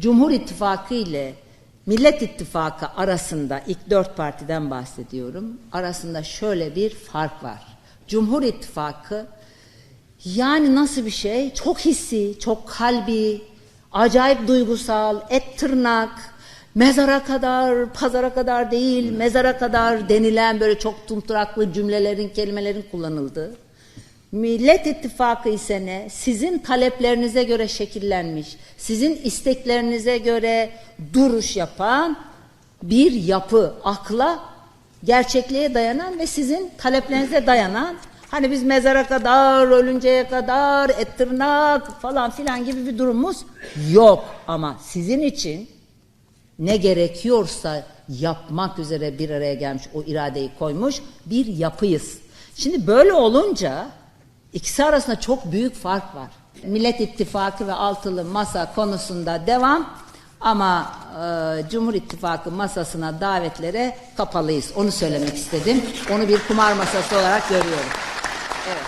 Cumhur İttifakı ile Millet İttifakı arasında ilk dört partiden bahsediyorum. Arasında şöyle bir fark var. Cumhur İttifakı yani nasıl bir şey? Çok hissi, çok kalbi, acayip duygusal, et tırnak, mezara kadar, pazara kadar değil, mezara kadar denilen böyle çok tumturaklı cümlelerin, kelimelerin kullanıldığı. Millet İttifakı ise ne? Sizin taleplerinize göre şekillenmiş, sizin isteklerinize göre duruş yapan bir yapı, akla, gerçekliğe dayanan ve sizin taleplerinize dayanan hani biz mezara kadar, ölünceye kadar, et tırnak falan filan gibi bir durumumuz yok. Ama sizin için ne gerekiyorsa yapmak üzere bir araya gelmiş, o iradeyi koymuş bir yapıyız. Şimdi böyle olunca ikisi arasında çok büyük fark var. Millet İttifakı ve altılı masa konusunda devam ama e, Cumhur İttifakı masasına davetlere kapalıyız. Onu söylemek istedim. Onu bir kumar masası olarak görüyorum. Evet.